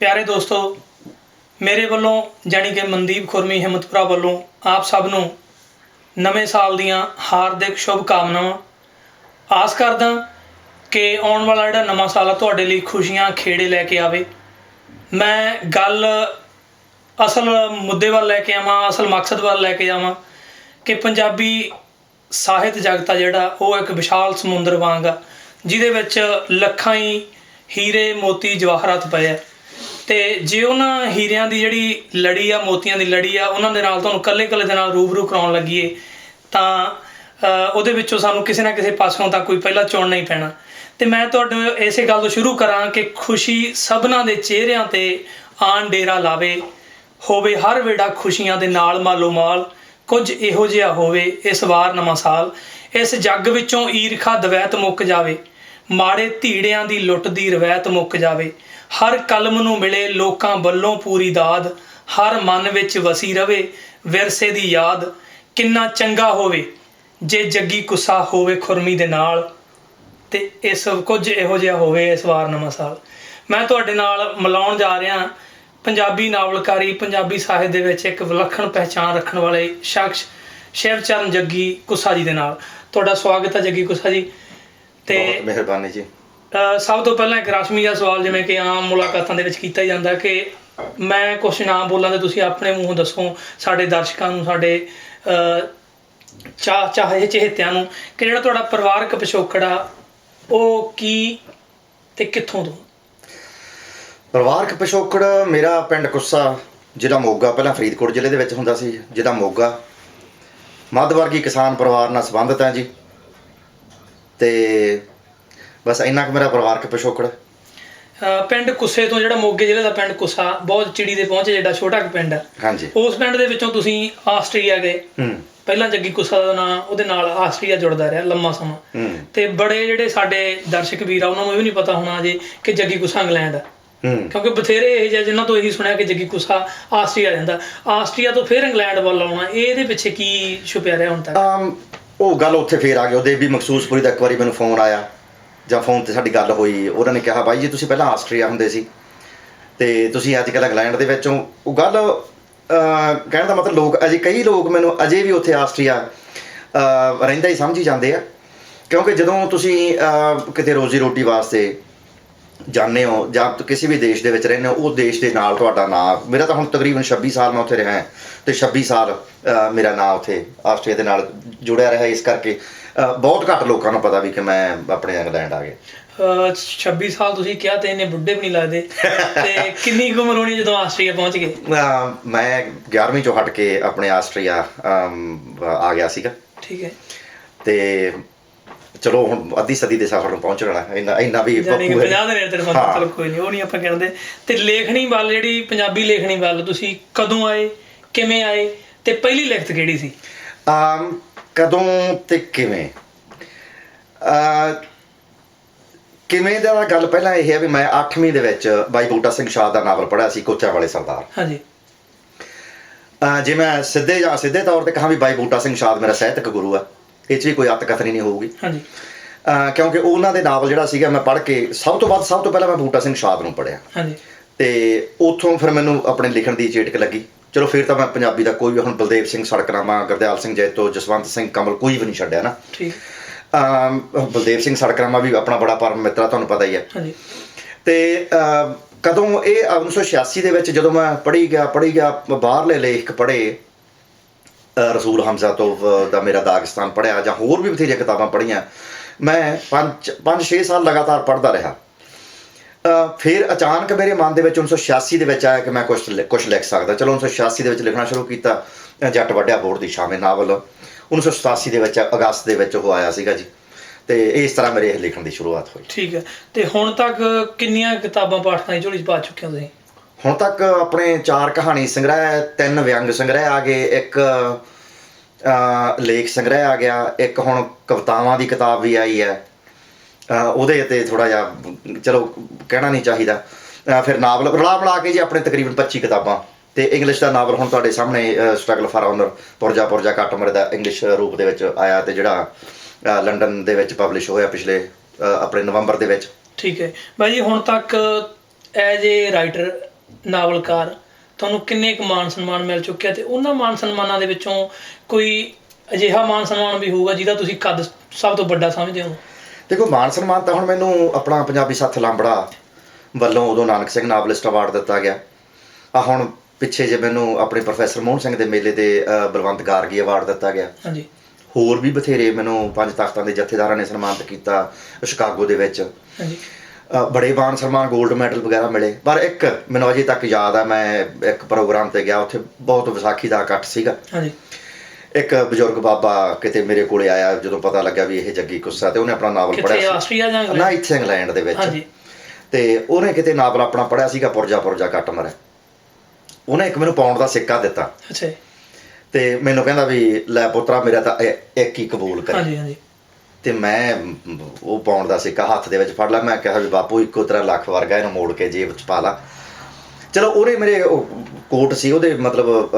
ਪਿਆਰੇ ਦੋਸਤੋ, ਮੇਰੇ ਵੱਲੋਂ ਜਾਣੀ ਕਿ ਮਨਦੀਪ ਖੁਰਮੀ ਹਿੰਮਤਪੁਰਾ ਵੱਲੋਂ ਆਪ ਸਭ ਨੂੰ ਨਵੇਂ ਸਾਲ ਦੀਆਂ ਹਾਰਦਿਕ ਸ਼ੁਭ ਕਾਮਨਾਵਾਂ ਆਸ ਕਰਦਾ ਕਿ ਆਉਣ ਵਾਲਾ ਜਿਹੜਾ ਨਵਾਂ ਸਾਲ ਆ, ਤੁਹਾਡੇ ਲਈ ਖੁਸ਼ੀਆਂ ਖੇੜੇ ਲੈ ਕੇ ਆਵੇ। ਮੈਂ ਗੱਲ ਅਸਲ ਮੁੱਦੇ ਵੱਲ ਲੈ ਕੇ ਆਵਾਂ, ਅਸਲ ਮਕਸਦ ਵੱਲ ਲੈ ਕੇ ਆਵਾਂ ਕਿ ਪੰਜਾਬੀ ਸਾਹਿਤ ਜਗਤ ਆ ਜਿਹੜਾ, ਉਹ ਇੱਕ ਵਿਸ਼ਾਲ ਸਮੁੰਦਰ ਵਾਂਗ ਆ, ਜਿਹਦੇ ਵਿੱਚ ਲੱਖਾਂ ਹੀ ਹੀਰੇ ਮੋਤੀ ਜਵਾਹਰਾਤ ਪਏ ਆ। ਤੇ ਜੇ ਉਹਨਾਂ ਹੀਰਿਆਂ ਦੀ ਜਿਹੜੀ ਲੜੀ ਆ, ਮੋਤੀਆਂ ਦੀ ਲੜੀ ਆ, ਉਹਨਾਂ ਦੇ ਨਾਲ ਤੁਹਾਨੂੰ ਕੱਲੇ-ਕੱਲੇ ਦੇ ਨਾਲ ਰੂਬਰੂ ਕਰਾਉਣ ਲੱਗੀਏ, ਤਾਂ ਉਹਦੇ ਵਿੱਚੋਂ ਸਾਨੂੰ ਕਿਸੇ ਨਾ ਕਿਸੇ ਪਾਸੋਂ ਤਾਂ ਕੋਈ ਪਹਿਲਾਂ ਚੁਣਨਾ ਹੀ ਪੈਣਾ। ਤੇ ਮੈਂ ਤੁਹਾਡੇ ਇਸੇ ਗੱਲ ਤੋਂ ਸ਼ੁਰੂ ਕਰਾਂ ਕਿ ਖੁਸ਼ੀ ਸਭਨਾਂ ਦੇ ਚਿਹਰਿਆਂ ਤੇ ਆਣ ਡੇਰਾ ਲਾਵੇ, ਹੋਵੇ ਹਰ ਵੇੜਾ ਖੁਸ਼ੀਆਂ ਦੇ ਨਾਲ ਮਾਲੋ ਮਾਲ ਕੁਝ ਇਹੋ ਜਿਹਾ ਹੋਵੇ ਇਸ ਵਾਰ ਨਵਾਂ ਸਾਲ, ਇਸ ਜੱਗ ਵਿੱਚੋਂ ਈਰਖਾ ਦਵੈਤ ਮੁੱਕ ਜਾਵੇ, ਮਾੜੇ ਧੀੜਿਆਂ ਦੀ ਲੁੱਟ ਦੀ ਰਵੈਤ ਮੁੱਕ ਜਾਵੇ ਹਰ ਕਲਮ ਨੂੰ ਮਿਲੇ ਲੋਕਾਂ ਵੱਲੋਂ ਪੂਰੀ ਦਾਦ, ਹਰ ਮਨ ਵਿੱਚ ਵਸੀ ਰਵੇ, ਵਿਰਸੇ ਦੀ ਯਾਦ, ਕਿੰਨਾ ਚੰਗਾ ਹੋਵੇ, ਜੇ ਜੱਗੀ ਕੁੱਸਾ ਹੋਵੇ ਖੁਰਮੀ ਦੇ ਨਾਲ। ਤੇ ਇਸ ਕੁਝ ਇਹੋ ਜਿਹਾ ਹੋਵੇ ਇਸ ਵਾਰ ਨਵਾਂ ਸਾਲ। ਮੈਂ ਤੁਹਾਡੇ ਨਾਲ ਮਿਲਾਉਣ ਜਾ ਰਿਹਾ ਪੰਜਾਬੀ ਨਾਵਲਕਾਰੀ, ਪੰਜਾਬੀ ਸਾਹਿਤ ਦੇ ਵਿੱਚ ਇੱਕ ਵਿਲੱਖਣ ਪਹਿਚਾਨ ਰੱਖਣ ਵਾਲੇ ਸ਼ਖਸ ਸ਼ਿਵਚਰਨ ਜੱਗੀ ਕੁੱਸਾ ਜੀ ਦੇ ਨਾਲ। ਤੁਹਾਡਾ ਸਵਾਗਤ ਹੈ ਜੱਗੀ ਕੁੱਸਾ ਜੀ। ਤੇ ਬਹੁਤ ਮਿਹਰਬਾਨੀ ਜੀ। ਸਭ ਤੋਂ ਪਹਿਲਾਂ ਇੱਕ ਰਸਮੀ ਜਿਹਾ ਸਵਾਲ ਜਿਵੇਂ ਕਿ ਆਮ ਮੁਲਾਕਾਤਾਂ ਦੇ ਵਿੱਚ ਕੀਤਾ ਜਾਂਦਾ ਕਿ ਮੈਂ ਕੁਝ ਨਾ ਬੋਲਾਂ ਤੇ ਤੁਸੀਂ ਆਪਣੇ ਮੂੰਹੋਂ ਦੱਸੋ ਸਾਡੇ ਦਰਸ਼ਕਾਂ ਨੂੰ, ਸਾਡੇ ਚਾਹ, ਚਾਹੇ ਚਹੇਤਿਆਂ ਨੂੰ ਕਿ ਜਿਹੜਾ ਤੁਹਾਡਾ ਪਰਿਵਾਰਕ ਪਿਛੋਕੜ ਆ ਉਹ ਕੀ ਤੇ ਕਿੱਥੋਂ ਤੋਂ? ਪਰਿਵਾਰਕ ਪਿਛੋਕੜ ਮੇਰਾ ਪਿੰਡ ਕੁੱਸਾ ਜਿਹੜਾ ਮੋਗਾ ਪਹਿਲਾਂ ਫਰੀਦਕੋਟ ਜ਼ਿਲ੍ਹੇ ਦੇ ਵਿੱਚ ਹੁੰਦਾ ਸੀ, ਜਿਹਦਾ ਮੋਗਾ। ਮੱਧ ਵਰਗੀ ਕਿਸਾਨ ਪਰਿਵਾਰ ਨਾਲ ਸੰਬੰਧਿਤ ਹੈ ਜੀ। ਤੇ ਬਸ ਇੰਨਾ ਕੁ ਮੇਰਾ ਪਰਿਵਾਰਕ ਪਿਛੋਕੜ। ਪਿੰਡ ਕੁੱਸੇ ਤੋਂ ਜਿਹੜਾ ਮੋਗੇ ਜ਼ਿਲ੍ਹੇ ਦਾ ਪਿੰਡ ਕੁੱਸਾ ਬਹੁਤ ਚਿੜੀ ਦੇ ਪਹੁੰਚੇ ਜਿਹੜਾ ਛੋਟਾ ਕੁ ਪਿੰਡ ਆ ਹਾਂਜੀ। ਉਸ ਪਿੰਡ ਦੇ ਵਿੱਚੋਂ ਤੁਸੀਂ ਆਸਟ੍ਰੇਲੀਆ ਗਏ। ਹੂੰ। ਪਹਿਲਾਂ ਜੱਗੀ ਕੁੱਸਾ ਦਾ ਨਾਂ ਉਹਦੇ ਨਾਲ ਆਸਟ੍ਰੇਲੀਆ ਜੁੜਦਾ ਰਿਹਾ ਲੰਮਾ ਸਮਾਂ। ਹੂੰ। ਤੇ ਬੜੇ ਜਿਹੜੇ ਸਾਡੇ ਦਰਸ਼ਕ ਵੀਰ ਆ ਉਹਨਾਂ ਨੂੰ ਇਹ ਵੀ ਨਹੀਂ ਪਤਾ ਹੋਣਾ ਜੇ ਕਿ ਜੱਗੀ ਕੁੱਸਾ ਇੰਗਲੈਂਡ ਆ ਹੂੰ। ਕਿਉਂਕਿ ਬਥੇਰੇ ਇਹ ਜਿਹੇ ਜਿਨ੍ਹਾਂ ਤੋਂ ਇਹੀ ਸੁਣਿਆ ਕਿ ਜੱਗੀ ਕੁੱਸਾ ਆਸਟ੍ਰੇਲੀਆ ਰਹਿੰਦਾ। ਆਸਟ੍ਰੇਲੀਆ ਤੋਂ ਫਿਰ ਇੰਗਲੈਂਡ ਵੱਲ ਆਉਣਾ ਇਹਦੇ ਪਿੱਛੇ ਕੀ ਛੁਪਿਆ ਰਿਹਾ ਹੁਣ ਤੱਕ? ਉਹ ਗੱਲ ਉੱਥੇ ਫੇਰ ਆ ਗਈ ਉਹਦੇ ਵੀ ਮਖਸੂਸਪੁਰੀ ਦਾ ਇੱਕ ਵਾਰੀ ਮੈਨੂੰ ਫੋਨ ਆਇਆ। ਜਾਂ ਫੋਨ ਤੇ ਸਾਡੀ ਗੱਲ ਹੋਈ, ਉਹਨਾਂ ਨੇ ਕਿਹਾ, ਬਾਈ ਜੀ, ਤੁਸੀਂ ਪਹਿਲਾਂ ਆਸਟਰੀਆ ਹੁੰਦੇ ਸੀ ਤੇ ਤੁਸੀਂ ਅੱਜ ਕੱਲ੍ਹ ਇੰਗਲੈਂਡ ਦੇ ਵਿੱਚੋਂ ਉਹ ਗੱਲ ਕਹਿਣ ਦਾ ਮਤਲਬ ਲੋਕ, ਅਜੇ ਕਈ ਲੋਕ ਮੈਨੂੰ ਅਜੇ ਵੀ ਉੱਥੇ ਆਸਟਰੀਆ ਰਹਿੰਦਾ ਹੀ ਸਮਝੀ ਜਾਂਦੇ ਆ। ਕਿਉਂਕਿ ਜਦੋਂ ਤੁਸੀਂ ਕਿਤੇ ਰੋਜ਼ੀ ਰੋਟੀ ਵਾਸਤੇ ਜਾਂਦੇ ਹੋ ਜਾਂ ਕਿਸੇ ਵੀ ਦੇਸ਼ ਦੇ ਵਿੱਚ ਰਹਿੰਦੇ ਹੋ, ਉਹ ਦੇਸ਼ ਦੇ ਨਾਲ ਤੁਹਾਡਾ ਨਾਮ ਮੇਰਾ ਤਾਂ ਹੁਣ ਤਕਰੀਬਨ 26 ਸਾਲ ਮੈਂ ਉੱਥੇ ਰਿਹਾ ਹਾਂ ਤੇ 26 ਸਾਲ ਮੇਰਾ ਨਾਮ ਉੱਥੇ ਆਸਟਰੀਆ ਦੇ ਨਾਲ ਜੁੜਿਆ ਰਿਹਾ ਇਸ ਕਰਕੇ। ਬਹੁਤ ਘੱਟ ਲੋਕਾਂ ਨੂੰ ਪਤਾ ਵੀ ਕਿ ਮੈਂ ਆਪਣੇ ਇੰਗਲੈਂਡ ਆ ਗਿਆ। ਅਹ 26 ਸਾਲ ਤੁਸੀਂ ਕਿਹਾ ਤੇ ਇਹਨੇ ਬੁੱਢੇ ਵੀ ਨਹੀਂ ਲੱਗਦੇ। ਤੇ ਕਿੰਨੀ ਉਮਰ ਹੋਣੀ ਜਦੋਂ ਆਸਟ੍ਰੇਲੀਆ ਪਹੁੰਚ ਗਏ? ਮੈਂ 11ਵੀਂ ਚੋਂ ਹਟ ਕੇ ਆਪਣੇ ਆਸਟਰੀਆ ਆ ਗਿਆ ਸੀਗਾ। ਠੀਕ ਹੈ। ਤੇ ਚਲੋ ਹੁਣ ਅੱਧੀ ਸਦੀ ਦੇ ਸਫ਼ਰ ਨੂੰ ਪਹੁੰਚ ਰਹਿਣਾ ਇੰਨਾ ਇੰਨਾ ਵੀ ਹੈ। 50 ਦੇ ਨੇੜੇ ਤੇਰੇ। ਚਲੋ ਕੋਈ ਨਹੀਂ ਉਹ ਨਹੀਂ ਆਪਾਂ ਕਹਿੰਦੇ। ਤੇ ਲੇਖਣੀ ਵੱਲ ਜਿਹੜੀ ਪੰਜਾਬੀ ਲੇਖਣੀ ਵੱਲ ਤੁਸੀਂ ਕਦੋਂ ਆਏ ਕਿਵੇਂ ਆਏ ਤੇ ਪਹਿਲੀ ਲਿਖਤ ਕਿਹੜੀ ਸੀ? ਕਦੋਂ ਤੇ ਕਿਵੇਂ? ਅ ਕਿਵੇਂ ਦਾ ਗੱਲ ਪਹਿਲਾਂ ਇਹ ਹੈ ਵੀ ਮੈਂ 8ਵੀਂ ਦੇ ਵਿੱਚ ਬਾਈ ਬੂਟਾ ਸਿੰਘ ਸ਼ਾਹ ਦਾ ਨਾਵਲ ਪੜ੍ਹਿਆ ਸੀ ਕੋਚਾ ਵਾਲੇ ਸਰਦਾਰ। ਹਾਂਜੀ। ਅ ਜੇ ਮੈਂ ਸਿੱਧੇ ਜਾਂ ਸਿੱਧੇ ਤੌਰ ਤੇ ਕਹਾਂ ਵੀ ਬਾਈ ਬੂਟਾ ਸਿੰਘ ਸ਼ਾਹ ਮੇਰਾ ਸਾਹਿਤਕ ਗੁਰੂ ਆ ਇਹ 'ਚ ਵੀ ਕੋਈ ਅੱਤ ਕਥਨੀ ਨਹੀਂ ਹੋਊਗੀ। ਹਾਂਜੀ। ਅ ਕਿਉਂਕਿ ਉਹਨਾਂ ਦੇ ਨਾਵਲ ਜਿਹੜਾ ਸੀਗਾ ਮੈਂ ਪੜ੍ਹ ਕੇ ਸਭ ਤੋਂ ਵੱਧ ਸਭ ਤੋਂ ਪਹਿਲਾਂ ਮੈਂ ਬੂਟਾ ਸਿੰਘ ਸ਼ਾਹ ਨੂੰ ਪੜ੍ਹਿਆ। ਹਾਂਜੀ। ਤੇ ਉੱਥੋਂ ਫਿਰ ਮੈਨੂੰ ਆਪਣੇ ਲਿਖਣ ਦੀ ਚੇਟਕ ਲੱਗੀ। ਚਲੋ ਫਿਰ ਤਾਂ ਮੈਂ ਪੰਜਾਬੀ ਦਾ ਕੋਈ ਵੀ ਹੁਣ ਬਲਦੇਵ ਸਿੰਘ ਸੜਕਨਾਮਾ ਗੁਰਦਿਆਲ ਸਿੰਘ ਜੈਤੋ ਜਸਵੰਤ ਸਿੰਘ ਕਮਲ ਕੋਈ ਵੀ ਨਹੀਂ ਛੱਡਿਆ ਨਾ। ਠੀਕ। ਬਲਦੇਵ ਸਿੰਘ ਸੜਕਰਾਮਾ ਵੀ ਆਪਣਾ ਬੜਾ ਪਰਮ ਮਿੱਤਰ ਆ ਤੁਹਾਨੂੰ ਪਤਾ ਹੀ ਹੈ ਹਾਂਜੀ। ਤੇ ਕਦੋਂ ਇਹ 1986 ਦੇ ਵਿੱਚ ਜਦੋਂ ਮੈਂ ਪੜ੍ਹੀ ਗਿਆ ਪੜ੍ਹੀ ਗਿਆ ਬਾਹਰਲੇ ਲੇਖ ਪੜ੍ਹੇ ਰਸੂਲ ਹਮਜ਼ਾ ਤੋਂ ਦਾ ਮੇਰਾ ਦਾਗਿਸਤਾਨ ਪੜ੍ਹਿਆ ਜਾਂ ਹੋਰ ਵੀ ਬਥੇਰੀਆਂ ਕਿਤਾਬਾਂ ਪੜ੍ਹੀਆਂ ਮੈਂ 5 5-6 ਸਾਲ ਲਗਾਤਾਰ ਪੜ੍ਹਦਾ ਰਿਹਾ। ਫਿਰ ਅਚਾਨਕ ਮੇਰੇ ਮਨ ਦੇ ਵਿੱਚ 1986 ਦੇ ਵਿੱਚ ਆਇਆ ਕਿ ਮੈਂ ਕੁਝ ਕੁਝ ਲਿਖ ਸਕਦਾ। ਚਲੋ 1986 ਦੇ ਵਿੱਚ ਲਿਖਣਾ ਸ਼ੁਰੂ ਕੀਤਾ ਜੱਟ ਵੱਡਿਆ ਬੋੜ ਦੀ ਸ਼ਾਮੇ ਨਾਵਲ 1987 ਦੇ ਵਿੱਚ ਅਗਸਤ ਦੇ ਵਿੱਚ ਉਹ ਆਇਆ ਸੀਗਾ ਜੀ। ਤੇ ਇਸ ਤਰ੍ਹਾਂ ਮੇਰੇ ਇਹ ਲਿਖਣ ਦੀ ਸ਼ੁਰੂਆਤ ਹੋਈ। ਠੀਕ ਹੈ। ਤੇ ਹੁਣ ਤੱਕ ਕਿੰਨੀਆਂ ਕਿਤਾਬਾਂ ਪਾਠਕਾਂ ਦੀ ਝੋਲੀ 'ਚ ਪਾ ਚੁੱਕੇ ਹੋ ਤੁਸੀਂ? ਹੁਣ ਤੱਕ ਆਪਣੇ ਚਾਰ ਕਹਾਣੀ ਸੰਗ੍ਰਹਿ ਤਿੰਨ ਵਿਅੰਗ ਸੰਗ੍ਰਹਿ ਆ ਗਏ ਇੱਕ ਅ, ਲੇਖ ਸੰਗ੍ਰਹਿ ਆ ਗਿਆ ਇੱਕ ਹੁਣ ਕਵਿਤਾਵਾਂ ਦੀ ਕਿਤਾਬ ਵੀ ਆਈ ਹੈ। ਉਹਦੇ ਤੇ ਥੋੜਾ ਜਿਹਾ, ਚਲੋ ਕਹਿਣਾ ਨਹੀਂ ਚਾਹੀਦਾ। ਫਿਰ ਨਾਵਲ, ਰਲਾ ਮਿਲਾ ਕੇ ਜੀ ਆਪਣੇ ਤਕਰੀਬਨ 25 ਕਿਤਾਬਾਂ। ਤੇ ਇੰਗਲਿਸ਼ ਦਾ ਨਾਵਲ ਹੁਣ ਤੁਹਾਡੇ ਸਾਹਮਣੇ struggle for honour Purja Purja Katmar the English ਰੂਪ ਦੇ ਵਿੱਚ ਆਇਆ ਤੇ ਜਿਹੜਾ ਲੰਡਨ ਦੇ ਵਿੱਚ ਪਬਲਿਸ਼ ਹੋਇਆ ਪਿਛਲੇ ਆਪਣੇ ਨਵੰਬਰ ਦੇ ਵਿੱਚ। ਠੀਕ ਹੈ। ਬਾਈ ਜੀ, ਹੁਣ ਤੱਕ ਐਜ਼ ਏ ਰਾਈਟਰ ਨਾਵਲਕਾਰ, ਤੁਹਾਨੂੰ ਕਿੰਨੇ ਕੁ ਮਾਨ ਸਨਮਾਨ ਮਿਲ ਚੁੱਕਿਆ ਤੇ ਉਹਨਾਂ ਮਾਨ ਸਨਮਾਨਾਂ ਦੇ ਵਿੱਚੋਂ ਕੋਈ ਅਜਿਹਾ ਮਾਨ ਸਨਮਾਨ ਵੀ ਹੋਊਗਾ ਜਿਹਦਾ ਤੁਸੀਂ ਕਦ ਸਭ ਤੋਂ ਵੱਡਾ ਸਮਝਦੇ ਹੋ? ਦੇਖੋ ਮਾਨ ਸਨਮਾਨ ਤਾਂ ਹੁਣ ਮੈਨੂੰ ਆਪਣਾ ਪੰਜਾਬੀ ਸੱਥ ਲਾਂਬੜਾ ਵੱਲੋਂ ਉਦੋਂ ਨਾਨਕ ਸਿੰਘ ਨਾਵਲਿਸਟ ਅਵਾਰਡ ਦਿੱਤਾ ਗਿਆ। ਆ ਹੁਣ ਪਿੱਛੇ ਜੇ ਮੈਨੂੰ ਆਪਣੇ ਪ੍ਰੋਫੈਸਰ ਮੋਹਨ ਸਿੰਘ ਦੇ ਮੇਲੇ ਅ, ਬਲਵੰਤ ਗਾਰਗੀ ਅਵਾਰਡ ਦਿੱਤਾ ਗਿਆ। ਹਾਂਜੀ। ਹੋਰ ਵੀ ਬਥੇਰੇ ਮੈਨੂੰ ਪੰਜ ਤਖਤਾਂ ਦੇ ਜਥੇਦਾਰਾਂ ਨੇ ਸਨਮਾਨਿਤ ਕੀਤਾ ਸ਼ਿਕਾਗੋ ਦੇ ਵਿੱਚ। ਹਾਂਜੀ। ਬੜੇ ਮਾਨ ਸਨਮਾਨ 골ਡ ਮੈਡਲ ਵਗੈਰਾ ਮਿਲੇ। ਪਰ ਇੱਕ ਮੈਨੂੰ ਅਜੇ ਤੱਕ ਯਾਦ ਆ ਮੈਂ ਇੱਕ ਪ੍ਰੋਗਰਾਮ ਤੇ ਗਿਆ ਉੱਥੇ ਬਹੁਤ ਵਿਸਾਖੀ ਦਾ ਇਕੱਠ ਸੀਗਾ। ਹਾਂਜੀ। ਇੱਕ ਬਜ਼ੁਰਗ ਬਾਬਾ ਕਿਤੇ ਮੇਰੇ ਕੋਲੇ ਆਇਆ ਜਦੋਂ ਪਤਾ ਲੱਗਾ ਵੀ ਇਹ ਜੱਗੀ ਕੁੱਸਾ ਤੇ ਉਹਨੇ ਆਪਣਾ ਨਾਵਲ ਕਿੱਥੇ ਪੜ੍ਹਿਆ ਸੀ ਆਸਟਰੀਆ ਜਾਂ ਨਾ ਇੱਥੇ ਇੰਗਲੈਂਡ ਦੇ ਵਿੱਚ। ਹਾਂਜੀ। ਤੇ ਉਹਨੇ ਕਿਤੇ ਨਾਵਲ ਆਪਣਾ ਪੜ੍ਹਿਆ ਸੀਗਾ ਪੁਰਜਾ ਪੁਰਜਾ ਕੱਟ ਮਰੇ ਉਹਨੇ ਇੱਕ ਮੈਨੂੰ ਪਾਉਂਡ ਦਾ ਸਿੱਕਾ ਦਿੱਤਾ। ਅੱਛਾ ਜੀ। ਤੇ ਮੈਨੂੰ ਕਹਿੰਦਾ ਵੀ ਲੈ ਪੁੱਤਰਾ ਮੇਰਾ ਤਾਂ ਇਹ- ਇੱਕ ਹੀ ਕਬੂਲ ਕਰ। ਹਾਂਜੀ ਹਾਂਜੀ। ਤੇ ਮੈਂ ਮ, ਉਹ ਪਾਉਂਡ ਦਾ ਸਿੱਕਾ ਹੱਥ ਦੇ ਵਿੱਚ ਫੜ ਲਿਆ। ਮੈਂ ਕਿਹਾ ਵੀ ਬਾਪੂ ਇੱਕੋ ਤਰ੍ਹਾਂ ਲੱਖ ਵਰਗਾ ਇਹਨੂੰ ਮੋੜ ਕੇ ਜੇਬ 'ਚ ਪਾ ਲਾ। ਚਲੋ ਉਹਨੇ ਮੇਰੇ ਉਹ ਕੋਟ ਸੀ ਉਹਦੇ ਮਤਲਬ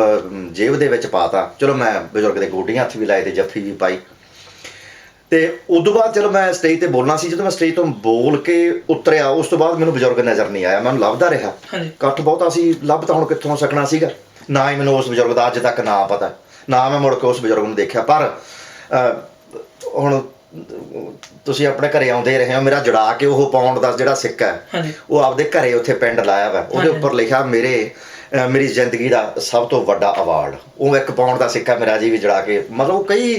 ਜੇਬ ਦੇ ਵਿੱਚ ਪਾਤਾ। ਚਲੋ ਮੈਂ ਬਜ਼ੁਰਗ ਦੇ ਗੋਡੀਆਂ ਹੱਥ ਵੀ ਲਾਏ ਤੇ ਜੱਫੀ ਵੀ ਪਾਈ। ਤੇ ਉਦੋਂ ਬਾਅਦ ਚਲੋ ਮੈਂ ਸਟੇਜ ਤੇ ਬੋਲਣਾ ਸੀ ਜਦੋਂ ਮੈਂ ਸਟੇਜ ਤੋਂ ਬੋਲ ਕੇ ਉਤਰਿਆ ਉਸ ਤੋਂ ਬਾਅਦ ਮੈਨੂੰ ਬਜ਼ੁਰਗ ਨਜ਼ਰ ਨਹੀਂ ਆਇਆ। ਮੈਨੂੰ ਲੱਭਦਾ ਰਿਹਾ। ਹਾਂਜੀ। ਇਕੱਠ ਬਹੁਤਾ ਸੀ ਲੱਭ ਤਾਂ ਹੁਣ ਕਿੱਥੋਂ ਸਕਣਾ ਸੀਗਾ। ਨਾ ਹੀ ਮੈਨੂੰ ਉਸ ਬਜ਼ੁਰਗ ਦਾ ਅੱਜ ਤੱਕ ਨਾਂ ਪਤਾ। ਨਾ ਮੈਂ ਮੁੜ ਕੇ ਉਸ ਬਜ਼ੁਰਗ ਨੂੰ ਦੇਖਿਆ। ਪਰ ਅਹ, ਹੁਣ ਤੁਸੀਂ ਆਪਣੇ ਘਰੇ ਆਉਂਦੇ ਰਹੇ ਹੋ ਮੇਰਾ ਜੜਾ ਕੇ ਉਹ ਪਾਉਂਡ ਦਾ ਜਿਹੜਾ ਸਿੱਕਾ ਹੈ ਹਾਂਜੀ। ਉਹ ਆਪਦੇ ਘਰੇ ਉੱਥੇ ਪਿੰਡ ਲਾਇਆ ਵਾ। ਉਹਦੇ। ਉੱਪਰ ਲਿਖਿਆ ਮੇਰੇ ਮੇਰੀ ਜ਼ਿੰਦਗੀ ਦਾ ਸਭ ਤੋਂ ਵੱਡਾ ਅਵਾਰਡ ਉਹ ਇੱਕ ਪਾਉਂਡ ਦਾ ਸਿੱਕਾ ਮੇਰਾ ਜੀ ਵੀ ਜੜਾ ਕੇ ਮਤਲਬ ਉਹ ਕਈ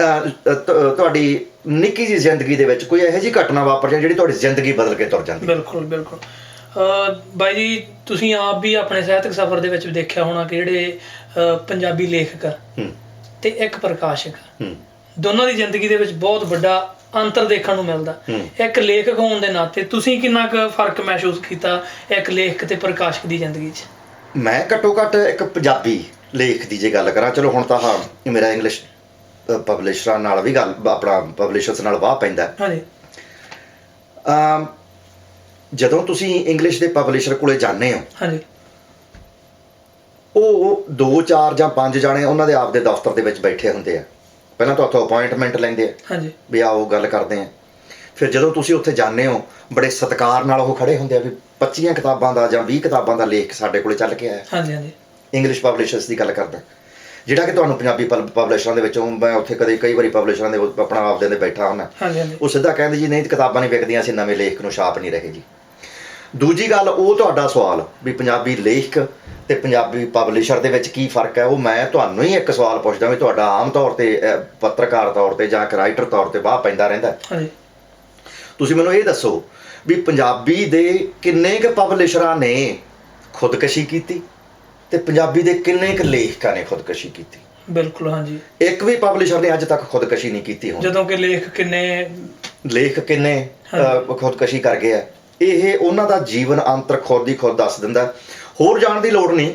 ਤੁਹਾਡੀ ਨਿੱਕੀ ਜਿਹੀ ਜ਼ਿੰਦਗੀ ਦੇ ਵਿੱਚ ਕੋਈ ਇਹੋ ਜਿਹੀ ਘਟਨਾ ਵਾਪਰ ਜਾਏ ਜਿਹੜੀ ਤੁਹਾਡੀ ਜ਼ਿੰਦਗੀ ਬਦਲ ਕੇ ਤੁਰ ਜਾਂਦੀ। ਬਿਲਕੁਲ ਬਿਲਕੁਲ। ਬਾਈ ਜੀ ਤੁਸੀਂ ਆਪ ਵੀ ਆਪਣੇ ਸਾਹਿਤਕ ਸਫ਼ਰ ਦੇ ਵਿੱਚ ਦੇਖਿਆ ਹੋਣਾ ਕਿ ਜਿਹੜੇ ਪੰਜਾਬੀ ਲੇਖਕ ਤੇ ਇੱਕ ਪ੍ਰਕਾਸ਼ਕ ਦੋਨਾਂ ਦੀ ਜ਼ਿੰਦਗੀ ਦੇ ਵਿੱਚ ਬਹੁਤ ਵੱਡਾ ਅੰਤਰ ਦੇਖਣ ਨੂੰ ਮਿਲਦਾ। ਇੱਕ ਲੇਖਕ ਹੋਣ ਦੇ ਨਾਤੇ ਤੁਸੀਂ ਕਿੰਨਾ ਕੁ ਫ਼ਰਕ ਮਹਿਸੂਸ ਕੀਤਾ ਇੱਕ ਲੇਖਕ ਤੇ ਪ੍ਰਕਾਸ਼ਕ ਦੀ ਜ਼ਿੰਦਗੀ 'ਚ? ਮੈਂ ਘੱਟੋ ਘੱਟ ਇੱਕ ਪੰਜਾਬੀ ਲੇਖ ਦੀ ਜੇ ਗੱਲ ਕਰਾਂ ਚਲੋ ਹੁਣ ਤਾਂ ਆਹ ਮੇਰਾ ਇੰਗਲਿਸ਼ ਪਬਲਿਸ਼ਰਾਂ ਨਾਲ ਵੀ ਗੱਲ ਆਪਣਾ ਪਬਲਿਸ਼ਰਸ ਨਾਲ ਵਾਹ ਪੈਂਦਾ ਹੈ। ਹਾਂਜੀ। ਅਮ ਜਦੋਂ ਤੁਸੀਂ ਇੰਗਲਿਸ਼ ਦੇ ਪਬਲਿਸ਼ਰ ਕੋਲੇ ਜਾਂਦੇ ਹੋ ਹਾਂਜੀ। ਉਹ ਦੋ ਚਾਰ ਜਾਂ ਪੰਜ ਜਾਣੇ ਉਹਨਾਂ ਦੇ ਆਪ ਦੇ ਦਫ਼ਤਰ ਦੇ ਵਿੱਚ ਬੈਠੇ ਹੁੰਦੇ ਆ। ਪਹਿਲਾਂ ਤਾਂ ਉੱਥੋਂ ਅਪਾਇੰਟਮੈਂਟ ਲੈਂਦੇ ਆ ਹਾਂਜੀ। ਵੀ ਆਓ ਗੱਲ ਕਰਦੇ ਆ। ਫਿਰ ਜਦੋਂ ਤੁਸੀਂ ਉੱਥੇ ਜਾਂਦੇ ਹੋ ਬੜੇ ਸਤਿਕਾਰ ਨਾਲ ਉਹ ਖੜੇ ਹੁੰਦੇ ਆ ਵੀ 25 ਕਿਤਾਬਾਂ ਦਾ ਜਾਂ 20 ਕਿਤਾਬਾਂ ਦਾ ਲੇਖ ਸਾਡੇ ਕੋਲੇ ਚੱਲ ਕੇ ਆਇਆ। ਹਾਂਜੀ ਹਾਂਜੀ। ਇੰਗਲਿਸ਼ ਪਬਲਿਸ਼ਰਸ ਦੀ ਗੱਲ ਕਰਦਾ। ਜਿਹੜਾ ਕਿ ਤੁਹਾਨੂੰ ਪੰਜਾਬੀ ਪਬਲਿਸ਼ਰਾਂ ਦੇ ਵਿੱਚੋਂ ਮੈਂ ਉੱਥੇ ਕਦੇ ਕਈ ਵਾਰੀ ਪਬਲਿਸ਼ਰਾਂ ਦੇ ਆਪਣਾ ਆਪਦੇ ਦੇ ਬੈਠਾ ਹੁੰਦਾ। ਹਾਂਜੀ ਹਾਂਜੀ। ਉਹ ਸਿੱਧਾ ਕਹਿੰਦੇ ਜੀ ਨਹੀਂ ਕਿਤਾਬਾਂ ਨਹੀਂ ਵਿਕਦੀਆਂ ਅਸੀਂ ਨਵੇਂ ਲੇਖਕ ਨੂੰ ਛਾਪ ਨਹੀਂ ਰਹੇ ਜੀ। ਦੂਜੀ ਗੱਲ ਉਹ ਤੁਹਾਡਾ ਸਵਾਲ ਵੀ ਪੰਜਾਬੀ ਲੇਖਕ ਤੇ ਪੰਜਾਬੀ ਪਬਲਿਸ਼ਰ ਦੇ ਵਿੱਚ ਕੀ ਫ਼ਰਕ ਹੈ? ਉਹ ਮੈਂ ਤੁਹਾਨੂੰ ਹੀ ਇੱਕ ਸਵਾਲ ਪੁੱਛਦਾ ਵੀ ਤੁਹਾਡਾ ਆਮ ਤੌਰ ਤੇ ਪੱਤਰਕਾਰ ਤੌਰ ਤੇ ਜਾਂ ਰਾਈਟਰ ਤੌਰ ਤੇ ਵਾਹ ਪੈਂਦਾ ਰਹਿੰਦਾ। ਤੁਸੀਂ ਮੈਨੂੰ ਇਹ ਦੱਸੋ ਵੀ ਪੰਜਾਬੀ ਦੇ ਕਿੰਨੇ ਕੁ ਪਬਲਿਸ਼ਰਾਂ ਨੇ ਖੁਦਕਸ਼ੀ ਕੀਤੀ ਤੇ ਪੰਜਾਬੀ ਦੇ ਕਿੰਨੇ ਕੁ ਲੇਖਕਾਂ ਨੇ ਖੁਦਕਸ਼ੀ ਕੀਤੀ? ਬਿਲਕੁਲ ਹਾਂਜੀ। ਇੱਕ ਵੀ ਪਬਲਿਸ਼ਰ ਨੇ ਅੱਜ ਤੱਕ ਖੁਦਕਸ਼ੀ ਨਹੀਂ ਕੀਤੀ ਹੁਣ। ਜਦੋਂ ਕਿ ਲੇਖ ਕਿੰਨੇ ਲੇਖ ਕਿੰਨੇ ਖੁਦਕਸ਼ੀ ਕਰ ਗਏ ਆ। ਇਹ ਉਹਨਾਂ ਦਾ ਜੀਵਨ ਅੰਤਰ ਖੁਦ ਹੀ ਖੁਦ ਦੱਸ ਦਿੰਦਾ। ਹੋਰ ਜਾਣ ਦੀ ਲੋੜ ਨਹੀਂ।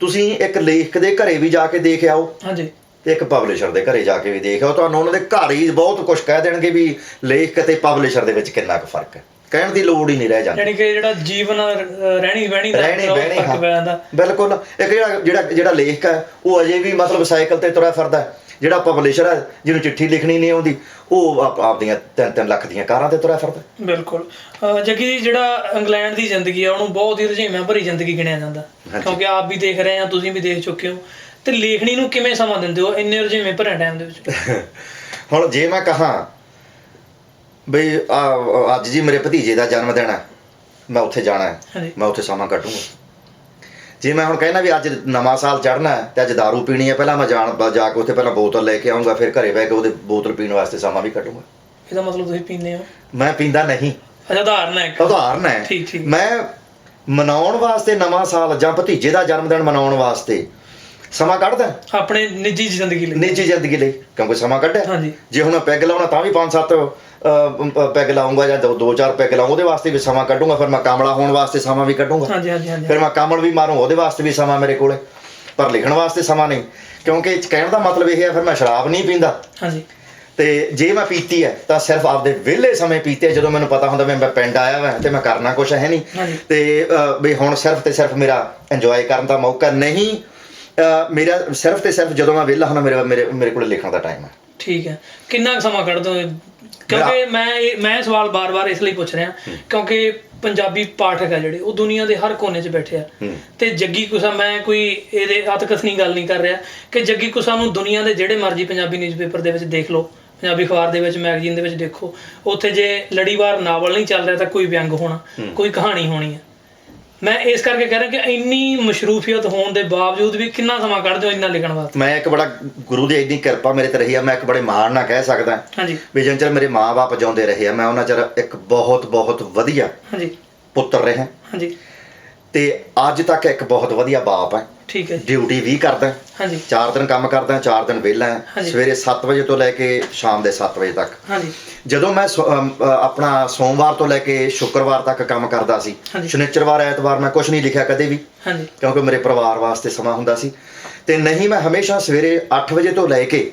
ਤੁਸੀਂ ਇੱਕ ਲੇਖਕ ਦੇ ਘਰੇ ਵੀ ਜਾ ਕੇ ਦੇਖ ਆਓ। ਹਾਂਜੀ। ਤੇ ਇੱਕ ਪਬਲਿਸ਼ਰ ਦੇ ਘਰੇ ਜਾ ਕੇ ਵੀ ਦੇਖ ਆਓ। ਤੁਹਾਨੂੰ ਉਹਨਾਂ ਦੇ ਘਰ ਹੀ ਬਹੁਤ ਕੁਝ ਕਹਿ ਦੇਣਗੇ ਵੀ ਲੇਖਕ ਤੇ ਪਬਲਿਸ਼ਰ ਦੇ ਵਿੱਚ ਕਿੰਨਾ ਕੁ ਫ਼ਰਕ ਹੈ। ਕਹਿਣ ਦੀ ਲੋੜ ਹੀ ਨਹੀਂ ਰਹਿ ਜਾਂਦੀ। ਯਾਨੀ ਕਿ ਜਿਹੜਾ ਜੀਵਨ ਅਹ, ਰਹਿਣੀ ਬਹਿਣੀ ਦਾ ਰਹਿਣੀ ਬਹਿਣੀ ਫ਼ਰਕ। ਪੈ ਜਾਂਦਾ। ਬਿਲਕੁਲ। ਇੱਕ ਜਿਹੜਾ ਜਿਹੜਾ ਜਿਹੜਾ ਲੇਖਕ ਹੈ ਉਹ ਅਜੇ ਵੀ ਮਤਲਬ ਸਾਈਕਲ ਤੇ ਤੁਰਿਆ ਫਿਰਦਾ ਹੈ। ਜਿਹੜਾ ਪਬਲਿਸ਼ਰ ਹੈ ਜਿਹਨੂੰ ਚਿੱਠੀ ਲਿਖਣੀ ਨਹੀਂ ਆਉਂਦੀ ਉਹ ਆਪ ਆਪਦੀਆਂ 3-3 ਲੱਖ ਦੀਆਂ ਕਾਰਾਂ ਤੇ ਤੁਰਿਆ ਫਿਰਦਾ ਬਿਲਕੁਲ। ਅਹ ਜੱਗੀ ਜੀ, ਜਿਹੜਾ ਇੰਗਲੈਂਡ ਦੀ ਜ਼ਿੰਦਗੀ ਆ ਉਹਨੂੰ ਬਹੁਤ ਹੀ ਰੁਝੇਵਿਆਂ ਭਰੀ ਜ਼ਿੰਦਗੀ ਗਿਣਿਆ ਜਾਂਦਾ। ਕਿਉਂਕਿ ਆਪ ਵੀ ਦੇਖ ਰਹੇ ਆ ਤੁਸੀਂ ਵੀ ਦੇਖ ਚੁੱਕੇ ਹੋ। ਤੇ ਲੇਖਣੀ ਨੂੰ ਕਿਵੇਂ ਸਮਾਂ ਦਿੰਦੇ ਹੋ? ਇੰਨੇ ਰੁਝੇਵੇਂ ਭਰੇ ਟਾਈਮ ਦੇ ਵਿੱਚ। ਹੁਣ ਜੇ ਮੈਂ ਕਹਾਂ ਬਈ ਆ- ਅੱਜ ਜੀ ਮੇਰੇ ਭਤੀਜੇ ਦਾ ਜਨਮ ਦਿਨ ਹੈ। ਮੈਂ ਉੱਥੇ ਜਾਣਾ ਹੈ। ਹਾਂਜੀ। ਮੈਂ ਉੱਥੇ ਸਮਾਂ ਕੱਟੂੰਗਾ ਜੇ ਮੈਂ ਹੁਣ ਕਹਿਣਾ ਵੀ ਅੱਜ ਨਵਾਂ ਸਾਲ ਚੜ੍ਹਨਾ ਹੈ ਤੇ ਅੱਜ दारू ਪੀਣੀ ਹੈ ਪਹਿਲਾਂ ਮੈਂ ਜਾਣ ਬ- ਜਾ ਕੇ ਉੱਥੇ ਪਹਿਲਾਂ ਬੋਤਲ ਲੈ ਕੇ ਆਉਂਗਾ ਫਿਰ ਘਰੇ ਬਹਿ ਕੇ ਉਹਦੇ ਬੋਤਲ ਪੀਣ ਵਾਸਤੇ ਸਮਾਂ ਵੀ ਕੱਟੂੰਗਾ ਇਹਦਾ ਮਤਲਬ ਤੁਸੀਂ ਪੀਂਦੇ ਹੋ? ਮੈਂ ਪੀਂਦਾ ਨਹੀਂ। ਅੱਛਾ ਉਦਾਹਰਨ ਹੈ ਇੱਕ। ਉਦਾਹਰਨ ਹੈ। ਠੀਕ, ਠੀਕ। ਮੈਂ ਮਨਾਉਣ ਵਾਸਤੇ ਨਵਾਂ ਸਾਲ ਜਾਂ ਭਤੀਜੇ ਦਾ ਜਨਮ ਦਿਨ ਮਨਾਉਣ ਵਾਸਤੇ ਸਮਾਂ ਕੱਢਦਾ? ਆਪਣੇ ਨਿੱਜੀ ਜ਼ਿੰਦਗੀ ਲਈ। ਨਿੱਜੀ ਜ਼ਿੰਦਗੀ ਲਈ ਕਿਉਂਕਿ ਸਮਾਂ ਕੱਢਿਆ। ਹਾਂਜੀ। ਜੇ ਹੁਣ ਮੈਂ ਪੈਗ ਲਾਉਣਾ ਤਾਂ ਵੀ ਪੰਜ ਸੱਤ ਅਹ, ਪੈਗ ਲਾਉਂਗਾ ਜਾਂ ਦੋ ਚਾਰ ਪੈਗ ਲਾਉਂ ਉਹਦੇ ਵਾਸਤੇ ਵੀ ਸਮਾਂ ਕੱਢੂੰਗਾ ਫਿਰ ਮੈਂ ਕਾਮਲਾ ਹੋਣ ਵਾਸਤੇ ਸਮਾਂ ਵੀ ਕੱਢੂੰਗਾ। ਹਾਂਜੀ ਹਾਂਜੀ ਹਾਂਜੀ। ਫਿਰ ਮੈਂ ਕਮਲ ਵੀ ਮਾਰੂੰ ਉਹਦੇ ਵਾਸਤੇ ਵੀ ਸਮਾਂ ਮੇਰੇ ਕੋਲੇ। ਪਰ ਲਿਖਣ ਵਾਸਤੇ ਸਮਾਂ ਨਹੀਂ ਕਿਉਂਕਿ ਕਹਿਣ ਦਾ ਮਤਲਬ ਇਹ ਹੈ ਫਿਰ ਮੈਂ ਸ਼ਰਾਬ ਨਹੀਂ ਪੀਂਦਾ। ਹਾਂਜੀ। ਤੇ ਜੇ ਮੈਂ ਪੀਤੀ ਹੈ ਤਾਂ ਸਿਰਫ ਆਪਦੇ ਵਿਹਲੇ ਸਮੇਂ ਪੀਤੀ ਹੈ ਜਦੋਂ ਮੈਨੂੰ ਪਤਾ ਹੁੰਦਾ ਮੈਂ ਪਿੰਡ ਆਇਆ ਹਾਂ ਤੇ ਮੈਂ ਕਰਨਾ ਕੁਝ ਹੈ ਨਹੀਂ। ਤੇ ਵੀ ਹੁਣ ਸਿਰਫ ਤੇ ਸਿਰਫ ਮੇਰਾ ਇੰਜੋਏ ਕਰਨ ਦਾ ਮੌਕਾ ਨਹੀਂ ਮੇਰਾ ਸਿਰਫ ਤੇ ਸਿਰਫ ਜਦੋਂ ਮੈਂ ਵਿਹਲਾ ਹੁੰਦਾ ਮੇਰੇ ਮੇਰੇ ਕੋਲੇ ਲਿਖਣ ਦਾ ਟਾਈਮ ਹੈ। ਠੀਕ ਹੈ। ਕਿੰਨਾ ਕੁ ਸਮਾਂ ਕੱਢਦੇ ਹੋ? ਕਿਉਂਕਿ ਮੈਂ ਇਹ- ਮੈਂ ਇਹ ਸਵਾਲ ਬਾਰ-ਬਾਰ ਇਸ ਲਈ ਪੁੱਛ ਰਿਹਾ ਕਿਉਂਕਿ ਪੰਜਾਬੀ ਪਾਠਕ ਆ ਜਿਹੜੇ ਉਹ ਦੁਨੀਆ ਦੇ ਹਰ ਕੋਨੇ 'ਚ ਬੈਠੇ ਆ। ਤੇ ਜੱਗੀ ਕੁਸਾ ਮੈਂ ਕੋਈ ਇਹਦੇ ਅਤਕਥਨੀ ਗੱਲ ਨਹੀਂ ਕਰ ਰਿਹਾ ਕਿ ਜੱਗੀ ਕੁਸਾ ਨੂੰ ਦੁਨੀਆ ਦੇ ਜਿਹੜੇ ਮਰਜ਼ੀ ਪੰਜਾਬੀ ਨਿਊਜ਼ਪੇਪਰ ਦੇ ਵਿੱਚ ਦੇਖ ਲਓ ਪੰਜਾਬੀ ਅਖਬਾਰ ਦੇ ਵਿੱਚ ਮੈਗਜ਼ੀਨ ਦੇ ਵਿੱਚ ਦੇਖੋ। ਉੱਥੇ ਜੇ ਲੜੀਵਾਰ ਨਾਵਲ ਨਹੀਂ ਚੱਲ ਰਿਹਾ ਤਾਂ ਕੋਈ ਵਿਅੰਗ ਹੋਣਾ ਕੋਈ ਕਹਾਣੀ ਹੋਣੀ ਹੈ ਮੈਂ ਇਸ ਕਰਕੇ ਕਹਿ ਰਿਹਾ ਕਿ ਇੰਨੀ ਮਸ਼ਰੂਫੀਅਤ ਹੋਣ ਦੇ ਬਾਵਜੂਦ ਵੀ ਕਿੰਨਾ ਸਮਾਂ ਕੱਢਦੇ ਹੋ ਇੰਨਾ ਲਿਖਣ ਵਾਸਤੇ? ਮੈਂ ਇੱਕ ਬੜਾ ਗੁਰੂ ਦੀ ਇੰਨੀ ਕਿਰਪਾ ਮੇਰੇ ਤੇ ਰਹੀ ਆ ਮੈਂ ਇੱਕ ਬੜੇ ਮਾਣ ਨਾਲ ਕਹਿ ਸਕਦਾ। ਹਾਂਜੀ। ਵੀ ਜਿੰਨ ਚਿਰ ਮੇਰੇ ਮਾਪੇ ਜਿਉਂਦੇ ਰਹੇ ਆ ਮੈਂ ਉਹਨਾਂ ਚਿਰ ਇੱਕ ਬਹੁਤ ਬਹੁਤ ਵਧੀਆ ਹਾਂਜੀ। ਪੁੱਤਰ ਰਿਹਾ। ਹਾਂਜੀ। ਤੇ ਅੱਜ ਤੱਕ ਇੱਕ ਬਹੁਤ ਵਧੀਆ ਬਾਪ ਹੈ ਠੀਕ ਹੈ ਜੀ। ਡਿਊਟੀ ਵੀ ਕਰਦਾ। ਹਾਂਜੀ। 4 ਦਿਨ ਕੰਮ ਕਰਦਾ 4 ਦਿਨ ਵਿਹਲਾ ਹੈ। ਹਾਂਜੀ। ਸਵੇਰੇ 7 ਵਜੇ ਤੋਂ ਲੈ ਕੇ ਸ਼ਾਮ ਦੇ 7 ਵਜੇ ਤੱਕ। ਹਾਂਜੀ। ਜਦੋਂ ਮੈਂ ਸੋ- ਅਮ, ਅ, ਆਪਣਾ ਸੋਮਵਾਰ ਤੋਂ ਲੈ ਕੇ ਸ਼ੁੱਕਰਵਾਰ ਤੱਕ ਕੰਮ ਕਰਦਾ ਸੀ ਹਾਂਜੀ। ਸ਼ਨੀਚਰਵਾਰ ਐਤਵਾਰ ਮੈਂ ਕੁਝ ਨਹੀਂ ਲਿਖਿਆ ਕਦੇ ਵੀ ਹਾਂਜੀ। ਕਿਉਂਕਿ ਮੇਰੇ ਪਰਿਵਾਰ ਵਾਸਤੇ ਸਮਾਂ ਹੁੰਦਾ ਸੀ। ਤੇ ਨਹੀਂ ਮੈਂ ਹਮੇਸ਼ਾ ਸਵੇਰੇ 8 ਵਜੇ ਤੋਂ ਲੈ ਕੇ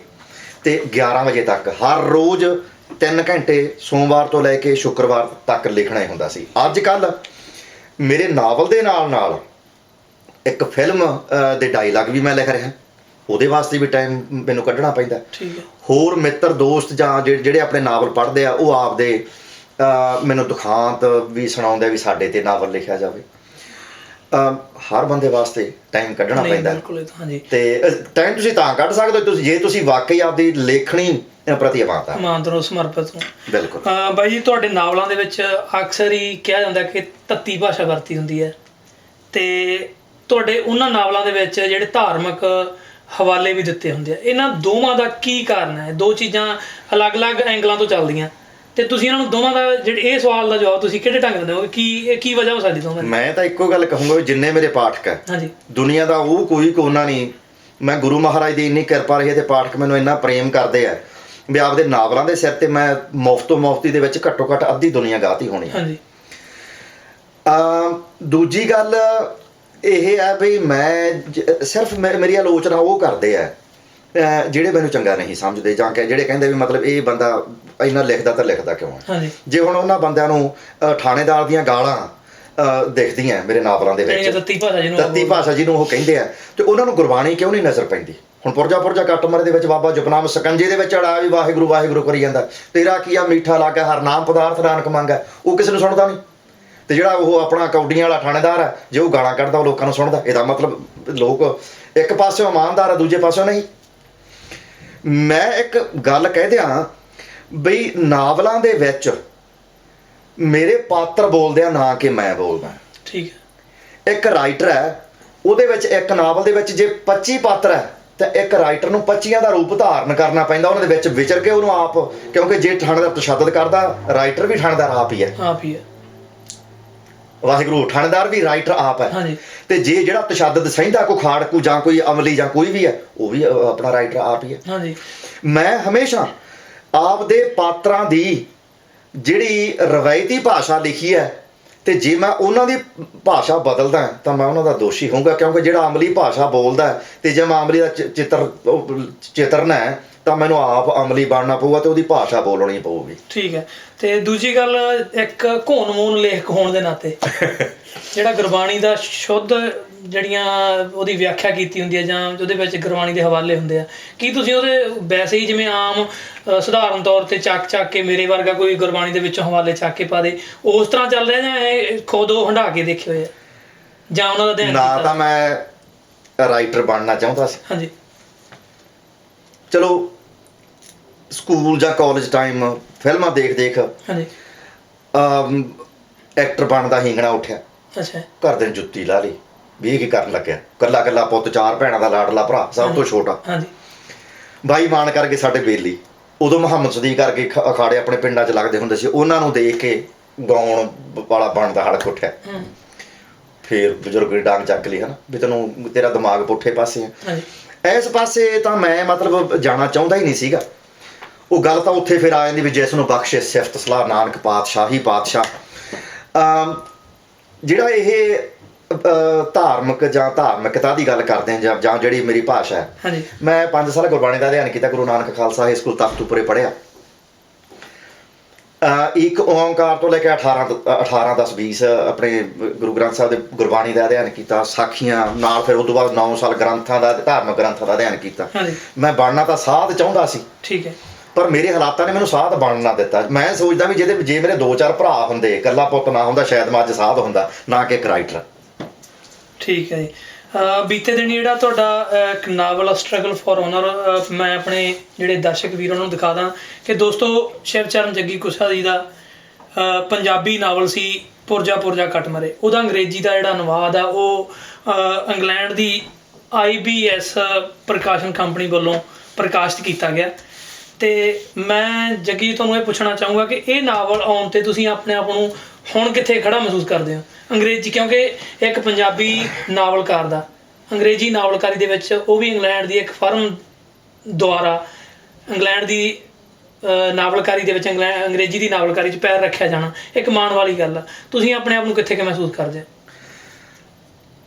ਤੇ 11 ਵਜੇ ਤੱਕ ਹਰ ਰੋਜ਼ 3 ਘੰਟੇ ਸੋਮਵਾਰ ਤੋਂ ਲੈ ਕੇ ਸ਼ੁੱਕਰਵਾਰ ਤੱਕ ਲਿਖਣਾ ਹੀ ਹੁੰਦਾ ਸੀ। ਅੱਜ ਕੱਲ ਮੇਰੇ ਨਾਵਲ ਦੇ ਨਾਲ ਨਾਲ ਇੱਕ ਫਿਲਮ ਅ, ਦੇ ਡਾਇਲੌਗ ਵੀ ਮੈਂ ਲਿਖ ਰਿਹਾ। ਉਹਦੇ ਵਾਸਤੇ ਵੀ ਟਾਈਮ ਮੈਨੂੰ ਕੱਢਣਾ ਪੈਂਦਾ। ਠੀਕ ਹੈ। ਹੋਰ ਮਿੱਤਰ ਦੋਸਤ ਜਾਂ ਜਿਹ- ਜਿਹੜੇ ਆਪਣੇ ਨਾਵਲ ਪੜ੍ਹਦੇ ਆ ਉਹ ਆਪਦੇ ਅ, ਮੈਨੂੰ ਦੁਖਾਂਤ ਵੀ ਸੁਣਾਉਂਦੇ ਆ ਵੀ ਸਾਡੇ ਤੇ ਨਾਵਲ ਲਿਖਿਆ ਜਾਵੇ। ਅ, ਹਰ ਬੰਦੇ ਵਾਸਤੇ ਟਾਈਮ ਕੱਢਣਾ ਨਹੀਂ ਪੈਂਦਾ। ਬਿਲਕੁਲ ਇਹ ਤਾਂ ਹਾਂਜੀ। ਤੇ ਟਾਈਮ ਤੁਸੀਂ ਤਾਂ ਕੱਢ ਸਕਦੇ ਹੋ ਤੁਸੀਂ ਜੇ ਤੁਸੀਂ ਵਾਕਈ ਆਪਦੀ ਲੇਖਣੀ ਪ੍ਰਤੀ ਇਮਾਨਦਾਰ ਇਮਾਨਦਾਰੋਂ ਸਮਰਪਿਤ ਹੋ। ਬਿਲਕੁਲ। ਅਹ ਬਾਈ ਜੀ ਤੁਹਾਡੇ ਨਾਵਲਾਂ ਦੇ ਵਿੱਚ ਅਕਸਰ ਹੀ ਕਿਹਾ ਜਾਂਦਾ ਕਿ ਤੱਤੀ ਭਾਸ਼ਾ ਵਰਤੀ ਹੁੰਦੀ ਹੈ। ਤੇ ਤੁਹਾਡੇ ਉਹਨਾਂ ਨਾਵਲਾਂ ਦੇ ਵਿੱਚ ਜਿਹੜੇ ਧਾਰਮਿਕ ਹਵਾਲੇ ਵੀ ਦਿੱਤੇ ਹੁੰਦੇ ਆ। ਇਹਨਾਂ ਦੋਵਾਂ ਦਾ ਕੀ ਕਾਰਨ ਹੈ? ਦੋ ਚੀਜ਼ਾਂ ਅਲੱਗ-ਅਲੱਗ ਐਂਗਲਾਂ ਤੋਂ ਚੱਲਦੀਆਂ। ਤੇ ਤੁਸੀਂ ਇਹਨਾਂ ਨੂੰ ਦੋਵਾਂ ਦਾ ਜਿਹੜੇ ਇਹ ਸਵਾਲ ਦਾ ਜਵਾਬ ਤੁਸੀਂ ਕਿਹੜੇ ਢੰਗ ਨਾਲ ਦਿਓਗੇ ਕੀ ਇਹ ਕੀ ਵਜ੍ਹਾ ਹੋ ਸਕਦੀ ਦੋਵਾਂ ਦੀ? ਮੈਂ ਤਾਂ ਇੱਕੋ ਗੱਲ ਕਹੂੰਗਾ ਜਿੰਨੇ ਮੇਰੇ ਪਾਠਕ ਹੈ। ਹਾਂਜੀ। ਦੁਨੀਆ ਦਾ ਉਹ ਕੋਈ ਕੋਨਾ ਨਹੀਂ। ਮੈਂ ਗੁਰੂ ਮਹਾਰਾਜ ਦੀ ਇੰਨੀ ਕਿਰਪਾ ਰਹੀ ਹੈ ਤੇ ਪਾਠਕ ਮੈਨੂੰ ਇੰਨਾ ਪ੍ਰੇਮ ਕਰਦੇ ਆ ਵੀ ਆਪਦੇ ਨਾਵਲਾਂ ਦੇ ਸਿਰ ਤੇ ਮੈਂ ਮੁਫਤੋ ਮੁਫਤੀ ਦੇ ਵਿੱਚ ਘੱਟੋ ਘੱਟ ਅੱਧੀ ਦੁਨੀਆ ਗਾਤੀ ਹੋਣੀ ਹੈ। ਹਾਂਜੀ। ਅਮ ਦੂਜੀ ਗੱਲ ਇਹ ਹੈ ਵੀ ਮੈਂ ਸਿਰਫ ਮੇਰੀ ਆਲੋਚਨਾ ਉਹ ਕਰਦੇ ਆ ਜਿਹੜੇ ਮੈਨੂੰ ਚੰਗਾ ਨਹੀਂ ਸਮਝਦੇ ਜਾਂ ਕਿ ਜਿਹੜੇ ਕਹਿੰਦੇ ਵੀ ਮਤਲਬ ਇਹ ਬੰਦਾ ਇੰਨਾ ਲਿਖਦਾ ਤਾਂ ਲਿਖਦਾ ਕਿਉਂ ਹੈ ਜੇ ਹੁਣ ਉਹਨਾਂ ਬੰਦਿਆਂ ਨੂੰ ਥਾਣੇਦਾਰ ਦੀਆਂ ਗਾਲਾਂ ਦਿਖਦੀਆਂ ਮੇਰੇ ਨਾਵਲਾਂ ਦੇ ਵਿੱਚ। ਤੱਤੀ ਭਾਸ਼ਾ ਜਿਹਨੂੰ ਤੱਤੀ ਭਾਸ਼ਾ ਜਿਹਨੂੰ ਉਹ ਕਹਿੰਦੇ ਆ ਤੇ ਉਹਨਾਂ ਨੂੰ ਗੁਰਬਾਣੀ ਕਿਉਂ ਨਹੀਂ ਨਜ਼ਰ ਪੈਂਦੀ? ਹੁਣ ਪੁਰਜਾ ਪੁਰਜਾ ਕੱਟਮਰੇ ਦੇ ਵਿੱਚ ਬਾਬਾ ਜਪਨਾਮ ਸਕੰਜੇ ਦੇ ਵਿੱਚ ਅੜਾ ਵੀ ਵਾਹਿਗੁਰੂ ਵਾਹਿਗੁਰੂ ਕਰੀ ਜਾਂਦਾ। ਤੇਰਾ ਕੀ ਆ ਮਿੱਠਾ ਲੱਗਾ ਹਰ ਨਾਮ ਪਦਾਰਥ ਨਾਨਕ ਮੰਗਾ ਉਹ ਕਿਸੇ ਨੂੰ ਸੁਣਦਾ ਨਹੀਂ। ਤੇ ਜਿਹੜਾ ਉਹ ਆਪਣਾ ਕੌਡੀਆਂ ਵਾਲਾ ਥਾਣੇਦਾਰ ਹੈ ਜੇ ਉਹ ਗਾਲਾਂ ਕੱਢਦਾ ਉਹ ਲੋਕਾਂ ਨੂੰ ਸੁਣਦਾ ਇਹਦਾ ਮਤਲਬ ਲੋਕ ਇੱਕ ਪਾਸਿਓਂ ਇਮਾਨਦਾਰ ਆ ਦੂਜੇ ਪਾਸਿਓਂ ਨਹੀਂ। ਮੈਂ ਇੱਕ ਗੱਲ ਕਹਿ ਦਿਆਂ ਬਈ ਨਾਵਲਾਂ ਦੇ ਵਿੱਚ ਮੇਰੇ ਪਾਤਰ ਬੋਲਦੇ ਆ ਨਾ ਕਿ ਮੈਂ ਬੋਲਦਾ। ਠੀਕ ਹੈ। ਇੱਕ ਰਾਈਟਰ ਹੈ ਉਹਦੇ ਵਿੱਚ ਇੱਕ ਨਾਵਲ ਦੇ ਵਿੱਚ ਜੇ 25 ਪਾਤਰ ਹੈ ਤਾਂ ਇੱਕ ਰਾਈਟਰ ਨੂੰ 25 ਦਾ ਰੂਪ ਧਾਰਨ ਕਰਨਾ ਪੈਂਦਾ ਉਹਨਾਂ ਦੇ ਵਿੱਚ ਵਿਚਰ ਕੇ ਉਹਨੂੰ ਆਪ ਕਿਉਂਕਿ ਜੇ ਥਾਣੇਦਾਰ ਤਸ਼ੱਦਦ ਕਰਦਾ ਰਾਈਟਰ ਵੀ ਥਾਣੇਦਾਰ ਆਪ ਹੀ ਹੈ। ਆਪ ਹੀ ਹੈ। ਵਾਹਿਗੁਰੂ ਥਾਣੇਦਾਰ ਵੀ ਰਾਈਟਰ ਆਪ ਹੈ। ਹਾਂਜੀ। ਤੇ ਜੇ ਜਿਹੜਾ ਤਸ਼ੱਦਦ ਸਹਿੰਦਾ ਕੋ ਖਾੜਕੂ ਜਾਂ ਕੋਈ ਅਮਲੀ ਜਾਂ ਕੋਈ ਵੀ ਹੈ ਉਹ ਵੀ ਆਪਣਾ ਰਾਈਟਰ ਆਪ ਹੀ ਹੈ। ਹਾਂਜੀ। ਮੈਂ ਹਮੇਸ਼ਾ ਆਪਦੇ ਪਾਤਰਾਂ ਦੀ ਜਿਹੜੀ ਰਵਾਇਤੀ ਭਾਸ਼ਾ ਲਿਖੀ ਹੈ ਤੇ ਜੇ ਮੈਂ ਉਹਨਾਂ ਦੀ ਭਾਸ਼ਾ ਬਦਲਦਾ ਤਾਂ ਮੈਂ ਉਹਨਾਂ ਦਾ ਦੋਸ਼ੀ ਹੋਊਗਾ ਕਿਉਂਕਿ ਜਿਹੜਾ ਅਮਲੀ ਭਾਸ਼ਾ ਬੋਲਦਾ ਤੇ ਜੇ ਮੈਂ ਅਮਲੀ ਦਾ ਚਿੱਤਰ ਚਿੱਤਰਨਾ ਹੈ ਤਾਂ ਮੈਨੂੰ ਆਪ ਅਮਲੀ ਬਣਨਾ ਪਊਗਾ ਤੇ ਉਹਦੀ ਭਾਸ਼ਾ ਬੋਲਣੀ ਪਊਗੀ। ਠੀਕ ਹੈ। ਤੇ ਦੂਜੀ ਗੱਲ ਇੱਕ ਘੋਣ-ਮੂਨ ਲੇਖਕ ਹੋਣ ਦੇ ਨਾਤੇ ਜਿਹੜਾ ਗੁਰਬਾਣੀ ਦਾ ਸ਼ੁੱਧ ਜਿਹੜੀਆਂ ਉਹਦੀ ਵਿਆਖਿਆ ਕੀਤੀ ਹੁੰਦੀ ਹੈ ਜਾਂ ਉਹਦੇ ਵਿੱਚ ਗੁਰਬਾਣੀ ਦੇ ਹਵਾਲੇ ਹੁੰਦੇ ਆ ਕੀ ਤੁਸੀਂ ਉਹਦੇ ਵੈਸੇ ਹੀ ਜਿਵੇਂ ਆਮ ਸਧਾਰਨ ਤੌਰ ਤੇ ਚੱਕ ਚੱਕ ਕੇ ਮੇਰੇ ਵਰਗਾ ਕੋਈ ਗੁਰਬਾਣੀ ਦੇ ਵਿੱਚੋਂ ਹਵਾਲੇ ਚੱਕ ਕੇ ਪਾ ਦੇ ਉਸ ਤਰ੍ਹਾਂ ਚੱਲ ਰਿਹਾ ਜਾਂ ਇਹ ਖੁਦ ਉਹ ਹੰਢਾ ਕੇ ਦੇਖੇ ਹੋਏ ਆ? ਜਾਂ ਉਹਨਾਂ ਦਾ ਅਧਿਐਨ ਨਾ ਤਾਂ ਮੈਂ ਰਾਈਟਰ ਬਣਨਾ ਚਾਹੁੰਦਾ ਸੀ। ਹਾਂਜੀ। ਚਲੋ ਸਕੂਲ ਜਾਂ ਕਾਲਜ ਟਾਈਮ ਫਿਲਮਾਂ ਦੇਖ ਦੇਖ ਹਾਂਜੀ। ਅਮ, ਐਕਟਰ ਬਣਦਾ ਹੀਂਗਣਾ ਉੱਠਿਆ। ਅੱਛਾ। ਘਰ ਦੇ ਨੇ ਜੁੱਤੀ ਲਾ ਲਈ ਵੀ ਇਹ ਕੀ ਕਰਨ ਲੱਗਿਆ। ਕੱਲਾ ਕੱਲਾ ਪੁੱਤ ਚਾਰ ਭੈਣਾਂ ਦਾ ਲਾਡਲਾ ਭਰਾ ਸਭ ਤੋਂ ਛੋਟਾ। ਹਾਂਜੀ। ਬਾਈ ਮਾਨ ਕਰਕੇ ਸਾਡੇ ਬੇਲੀ ਉਦੋਂ ਮੁਹੰਮਦ ਸਦੀਕ ਕਰਕੇ ਖ- ਅਖਾੜੇ ਆਪਣੇ ਪਿੰਡਾਂ 'ਚ ਲੱਗਦੇ ਹੁੰਦੇ ਸੀ ਉਹਨਾਂ ਨੂੰ ਦੇਖ ਕੇ ਗਾਉਣ ਵਾਲਾ ਬਣਦਾ ਹੜਕ ਉੱਠਿਆ। ਹਮ, ਫੇਰ ਬਜ਼ੁਰਗ ਦੀ ਡਾਂਗ ਚੱਕ ਲਈ ਹਨਾ ਵੀ ਤੈਨੂੰ ਤੇਰਾ ਦਿਮਾਗ ਪੁੱਠੇ ਪਾਸੇ ਆ। ਹਾਂਜੀ। ਇਸ ਪਾਸੇ ਤਾਂ ਮੈਂ ਮਤਲਬ ਜਾਣਾ ਚਾਹੁੰਦਾ ਹੀ ਨਹੀਂ ਸੀਗਾ। ਉਹ ਗੱਲ ਤਾਂ ਉੱਥੇ ਫਿਰ ਆ ਜਾਂਦੀ ਵੀ ਜਿਸ ਨੂੰ ਬਖਸ਼ੇ ਸਿਫਤ ਸਲਾਹ ਨਾਨਕ ਪਾਤਸ਼ਾਹੀ ਪਾਤਸ਼ਾਹ। ਜਿਹੜਾ ਇਹ ਧਾਰਮਿਕ ਜਾਂ ਧਾਰਮਿਕਤਾ ਦੀ ਗੱਲ ਕਰਦੇ ਹਾਂ ਜਾਂ ਜਿਹੜੀ ਮੇਰੀ ਭਾਸ਼ਾ ਹੈ। ਮੈਂ 5 ਸਾਲ ਗੁਰਬਾਣੀ ਦਾ ਅਧਿਐਨ ਕੀਤਾ ਗੁਰੂ ਨਾਨਕ ਖਾਲਸਾ ਹਾਈ ਸਕੂਲ ਤਖਤੂਪੁਰੇ ਪੜ੍ਹਿਆ। ਇੱਕ ਓੰਕਾਰ ਤੋਂ ਲੈ ਕੇ 18 ਦ- 18 10 20 ਆਪਣੇ ਗੁਰੂ ਗ੍ਰੰਥ ਸਾਹਿਬ ਦੇ ਗੁਰਬਾਣੀ ਦਾ ਅਧਿਐਨ ਕੀਤਾ ਸਾਖੀਆਂ ਨਾਲ ਫਿਰ ਉਸ ਤੋਂ ਬਾਅਦ 9 ਸਾਲ ਗ੍ਰੰਥਾਂ ਦਾ ਧਾਰਮਿਕ ਗ੍ਰੰਥਾਂ ਦਾ ਅਧਿਐਨ ਕੀਤਾ। ਮੈਂ ਬਣਨਾ ਤਾਂ ਸਾਧ ਚਾਹੁੰਦਾ ਸੀ। ਠੀਕ ਹੈ। ਪਰ ਮੇਰੇ ਹਾਲਾਤਾਂ ਨੇ ਮੈਨੂੰ ਸਾਧ ਬਣਨ ਨਾ ਦਿੱਤਾ। ਮੈਂ ਸੋਚਦਾ ਵੀ ਜਿਹਦੇ ਜੇ ਮੇਰੇ ਦੋ ਚਾਰ ਭਰਾ ਹੁੰਦੇ ਇਕੱਲਾ ਪੁੱਤ ਨਾ ਹੁੰਦਾ ਸ਼ਾਇਦ ਮੈਂ ਅੱਜ ਸਾਧ ਹੁੰਦਾ ਨਾ ਕਿ ਇੱਕ ਰਾਈਟਰ ਠੀਕ ਹੈ ਜੀ। ਬੀਤੇ ਦਿਨ ਜਿਹੜਾ ਤੁਹਾਡਾ ਇੱਕ ਨਾਵਲ ਸਟਰਗਲ ਫॉर ਓਨਰ ਮੈਂ ਆਪਣੇ ਜਿਹੜੇ ਦਰਸ਼ਕ ਵੀਰਾਂ ਨੂੰ ਦਿਖਾ ਦਾਂ ਕਿ ਦੋਸਤੋ, ਸ਼ਿਵਚਰਨ ਜੱਗੀ ਕੁਸਾ ਜੀ ਦਾ ਪੰਜਾਬੀ ਨਾਵਲ ਸੀ, ਪੁਰਜਾ ਪੁਰਜਾ ਕੱਟ ਮਰੇ। ਉਹਦਾ ਅੰਗਰੇਜ਼ੀ ਦਾ ਜਿਹੜਾ ਅਨੁਵਾਦ ਆ, ਉਹ ਇੰਗਲੈਂਡ ਦੀ IBS ਪ੍ਰਕਾਸ਼ਨ ਕੰਪਨੀ ਵੱਲੋਂ ਪ੍ਰਕਾਸ਼ਿਤ ਕੀਤਾ ਗਿਆ। ਤੇ ਮੈਂ ਜੱਗੀ ਜੀ, ਤੁਹਾਨੂੰ ਇਹ ਪੁੱਛਣਾ ਚਾਹੂੰਗਾ ਕਿ ਇਹ ਨਾਵਲ ਆਉਣ ਤੇ ਤੁਸੀਂ ਆਪਣੇ ਆਪ ਨੂੰ ਹੁਣ ਕਿੱਥੇ ਖੜਾ ਮਹਿਸੂਸ ਕਰਦੇ ਹੋ? ਅੰਗਰੇਜ਼ੀ ਕਿਉਂਕਿ ਇੱਕ ਪੰਜਾਬੀ ਨਾਵਲਕਾਰ ਦਾ। ਅੰਗਰੇਜ਼ੀ ਨਾਵਲਕਾਰੀ ਦੇ ਵਿੱਚ ਉਹ ਵੀ ਇੰਗਲੈਂਡ ਦੀ ਇੱਕ ਫਰਮ ਦੁਆਰਾ ਇੰਗਲੈਂਡ ਦੀ ਨਾਵਲਕਾਰੀ ਦੇ ਵਿੱਚ ਅੰਗਰੇਜ਼ੀ ਦੀ ਨਾਵਲਕਾਰੀ 'ਚ ਪੈਰ ਰੱਖਿਆ ਜਾਣਾ ਇੱਕ ਮਾਣ ਵਾਲੀ ਗੱਲ ਆ। ਤੁਸੀਂ ਆਪਣੇ ਆਪ ਨੂੰ ਕਿੱਥੇ ਕਿ ਮਹਿਸੂਸ ਕਰਦੇ ਹੋ?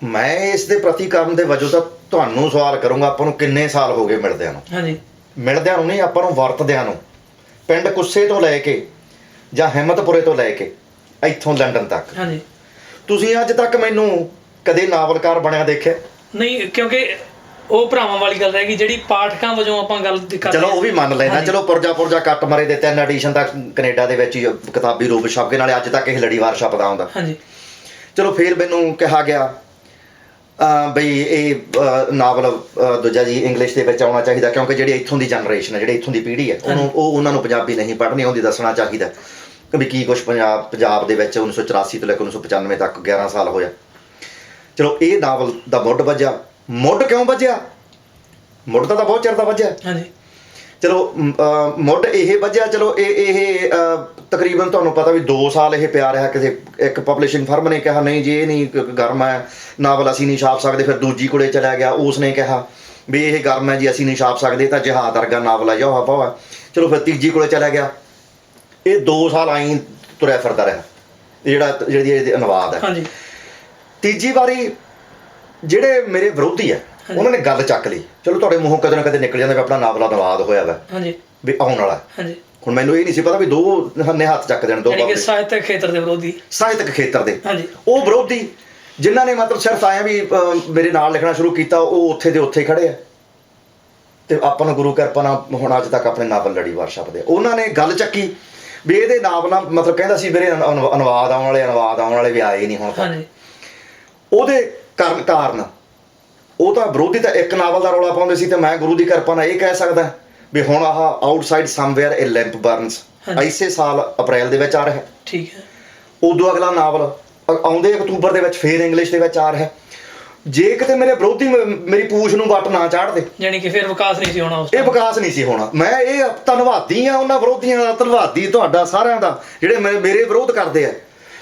ਮੈਂ ਇਸ ਦੇ ਪ੍ਰਤੀਕਰਮ ਦੇ ਵਜੋਂ ਤਾਂ ਤੁਹਾਨੂੰ ਸਵਾਲ ਕਰੂੰਗਾ ਆਪਾਂ ਨੂੰ ਕਿੰਨੇ ਸਾਲ ਹੋ ਗਏ ਮਿਲਦਿਆਂ ਨੂੰ? ਹਾਂਜੀ। ਮਿਲਦਿਆਂ ਨੂੰ ਨਹੀਂ ਆਪਾਂ ਨੂੰ ਵਰਤਦਿਆਂ ਨੂੰ। ਪਿੰਡ ਕੁੱਸੇ ਤੋਂ ਲੈ ਕੇ ਜਾਂ ਹਿੰਮਤਪੁਰੇ ਤੋਂ ਲੈ ਕੇ ਇੱਥੋਂ ਲੰਡਨ ਤੱਕ। ਹਾਂਜੀ। ਤੁਸੀਂ ਅੱਜ ਤੱਕ ਮੈਨੂੰ ਕਦੇ ਨਾਵਲਕਾਰ ਬਣਿਆ ਦੇਖਿਆ? ਨਹੀਂ ਕਿਉਂਕਿ ਉਹ ਭਰਾਵਾਂ ਵਾਲੀ ਗੱਲ ਰਹਿ ਗਈ ਜਿਹੜੀ ਪਾਠਕਾਂ ਵਜੋਂ ਆਪਾਂ ਗੱਲ ਕਰਦੇ ਚਲੋ ਉਹ ਵੀ ਮੰਨ ਲੈਣਾ। ਚਲੋ ਪੁਰਜਾ ਪੁਰਜਾ ਕੱਟ ਮਰੇ ਦੇ ਤਿੰਨ ਐਡੀਸ਼ਨ ਤੱਕ ਕੈਨੇਡਾ ਦੇ ਵਿੱਚ ਹੀ ਕਿਤਾਬੀ ਰੂਪ ਛਪ ਨਾਲੇ ਅੱਜ ਤੱਕ ਇਹ ਲੜੀਵਾਰ ਛਪਦਾ ਹੁੰਦਾ। ਹਾਂਜੀ। ਚਲੋ ਫਿਰ ਮੈਨੂੰ ਕਿਹਾ ਗਿਆ ਬਈ ਇਹ ਨਾਵਲ ਦੂਜਾ ਜੀ ਇੰਗਲਿਸ਼ ਦੇ ਵਿੱਚ ਆਉਣਾ ਚਾਹੀਦਾ ਕਿਉਂਕਿ ਜਿਹੜੀ ਇੱਥੋਂ ਦੀ ਜਨਰੇਸ਼ਨ ਹੈ ਜਿਹੜੀ ਇੱਥੋਂ ਦੀ ਪੀੜ੍ਹੀ ਹੈ ਉਹਨੂੰ ਉਹ ਉਹਨਾਂ ਨੂੰ ਪੰਜਾਬੀ ਨਹੀਂ ਪੜ੍ਹਨੀ ਆਉਂਦੀ ਦੱਸਣਾ ਚਾਹੀਦਾ। ਕਿ ਵੀ ਕੀ ਕੁਝ ਪੰਜਾਬ ਪੰਜਾਬ ਦੇ ਵਿੱਚ 1984 ਤੋਂ ਲੈ ਕੇ 1995 ਤੱਕ 11 ਸਾਲ ਹੋਇਆ। ਚਲੋ ਇਹ ਨਾਵਲ ਦਾ ਮੁੱਢ ਵੱਜਿਆ। ਮੁੱਢ ਕਿਉਂ ਵੱਜਿਆ? ਮੁੱਢ ਤਾਂ ਤਾਂ ਬਹੁਤ ਚਿਰ ਦਾ ਵੱਜਿਆ। ਹਾਂਜੀ। ਚਲੋ ਮੁੱਢ ਇਹ ਵੱਜਿਆ। ਚਲੋ ਇਹ ਇਹ ਤਕਰੀਬਨ ਤੁਹਾਨੂੰ ਪਤਾ ਵੀ 2 ਸਾਲ ਇਹ ਪਿਆ ਰਿਹਾ। ਕਿਸੇ ਇੱਕ ਪਬਲਿਸ਼ਿੰਗ ਫਰਮ ਨੇ ਕਿਹਾ ਨਹੀਂ ਜੀ ਇਹ ਨਹੀਂ ਗਰਮ ਹੈ। ਨਾਵਲ ਅਸੀਂ ਨਹੀਂ ਛਾਪ ਸਕਦੇ। ਫਿਰ ਦੂਜੀ ਕੋਲੇ ਚਲਾ ਗਿਆ। ਉਸ ਨੇ ਕਿਹਾ ਵੀ ਇਹ ਗਰਮ ਹੈ ਜੀ ਅਸੀਂ ਨਹੀਂ ਛਾਪ ਸਕਦੇ। ਤਾਂ ਜਿਹਾਦ ਵਰਗਾ ਨਾਵਲ ਹੈ ਜਾਂ ਹਵਾ ਚਲੋ ਫਿਰ ਤੀਜੀ ਕੋਲੇ ਚਲਾ ਗਿਆ। ਇਹ 2 ਸਾਲ ਆਈ ਤੁਰਿਆ ਫਿਰਦਾ ਰਿਹਾ। ਜਿਹੜਾ ਜਿਹੜੀ ਇਹਦੀ ਅਨੁਵਾਦ ਹੈ। ਹਾਂਜੀ। ਤੀਜੀ ਵਾਰੀ ਜਿਹੜੇ ਮੇਰੇ ਵਿਰੋਧੀ ਆ ਉਹਨਾਂ ਨੇ ਗੱਲ ਚੱਕ ਲਈ। ਚਲੋ ਤੁਹਾਡੇ ਮੂੰਹੋਂ ਕਦੇ ਨਾ ਕਦੇ ਨਿਕਲ ਜਾਂਦਾ ਵੀ ਆਪਣਾ ਨਾਵਲ ਅਨੁਵਾਦ ਹੋਇਆ ਵਾ। ਹਾਂਜੀ। ਵੀ ਆਉਣ ਵਾਲਾ ਹਾਂਜੀ। ਹੁਣ ਮੈਨੂੰ ਇਹ ਨਹੀਂ ਸੀ ਪਤਾ ਵੀ ਦੋ ਨੇ ਹੱਥ ਚੱਕ ਦੇਣ ਦੋ ਯਾਨੀ ਕਿ ਸਾਹਿਤਕ ਖੇਤਰ ਦੇ ਵਿਰੋਧੀ। ਸਾਹਿਤਕ ਖੇਤਰ ਦੇ। ਹਾਂਜੀ। ਉਹ ਵਿਰੋਧੀ ਜਿਨ੍ਹਾਂ ਨੇ ਮਤਲਬ ਸਿਰਫ ਆਇਆ ਵੀ ਮੇਰੇ ਨਾਲ ਲਿਖਣਾ ਸ਼ੁਰੂ ਕੀਤਾ ਉਹ ਉੱਥੇ ਦੇ ਉੱਥੇ ਹੀ ਖੜੇ ਆ। ਤੇ ਆਪਾਂ ਨੂੰ ਗੁਰੂ ਕਿਰਪਾ ਨਾਲ ਹੁਣ ਅੱਜ ਤੱਕ ਆਪਣੇ ਨਾਵਲ ਲੜੀ ਵਾਰ ਛਪਦੇ ਆ। ਉਹਨਾਂ ਨੇ ਗੱਲ ਚੱਕੀ। ਵੀ ਇਹਦੇ ਨਾਵਲਾਂ ਮਤਲਬ ਕਹਿੰਦਾ ਸੀ ਮੇਰੇ ਅਨੁ- ਅਨੁ- ਅਨੁਵਾਦ ਆਉਣ ਵਾਲੇ ਅਨੁਵਾਦ ਆਉਣ ਵਾਲੇ ਵੀ ਆਏ ਹੀ ਨਹੀਂ ਹੁਣ ਤੱਕ। ਹਾਂਜੀ। ਉਹਦੇ ਕਾਰਨ ਕਾਰਨ ਉਹ ਤਾਂ ਵਿਰੋਧੀ ਤਾਂ ਇੱਕ ਨਾਵਲ ਦਾ ਰੌਲਾ ਪਾਉਂਦੇ ਸੀ ਤੇ ਮੈਂ ਗੁਰੂ ਦੀ ਕਿਰਪਾ ਨਾਲ ਇਹ ਕਹਿ ਸਕਦਾ ਵੀ ਹੁਣ ਆਹ ਆਊਟਸਾਈਡ ਸਮਵੇਅਰ ਇਹ ਲੈਂਪ ਬਰਨਸ ਹਾਂਜੀ। ਇਸੇ ਸਾਲ ਅਪ੍ਰੈਲ ਦੇ ਵਿੱਚ ਆ ਰਿਹਾ। ਠੀਕ ਹੈ। ਉਦੋਂ ਅਗਲਾ ਨਾਵਲ ਅ- ਆਉਂਦੇ ਅਕਤੂਬਰ ਦੇ ਵਿੱਚ ਫੇਰ ਇੰਗਲਿਸ਼ ਦੇ ਵਿੱਚ ਆ ਰਿਹਾ। ਜੇ ਕਿਤੇ ਮੇਰੇ ਵਿਰੋਧੀ ਮ- ਮੇਰੀ ਪੂਛ ਨੂੰ ਵੱਟ ਨਾ ਚਾੜਦੇ ਯਾਨੀ ਕਿ ਫਿਰ ਵਿਕਾਸ ਨਹੀਂ ਸੀ ਹੋਣਾ ਉਸ ਇਹ time। ਵਿਕਾਸ ਨਹੀਂ ਸੀ ਹੋਣਾ। ਮੈਂ ਇਹ ਧੰਨਵਾਦੀ ਆ ਉਹਨਾਂ ਵਿਰੋਧੀਆਂ ਦਾ ਧੰਨਵਾਦੀ ਤੁਹਾਡਾ ਸਾਰਿਆਂ ਦਾ ਜਿਹੜੇ ਮੇ- ਮੇਰੇ ਵਿਰੋਧ ਕਰਦੇ ਆ।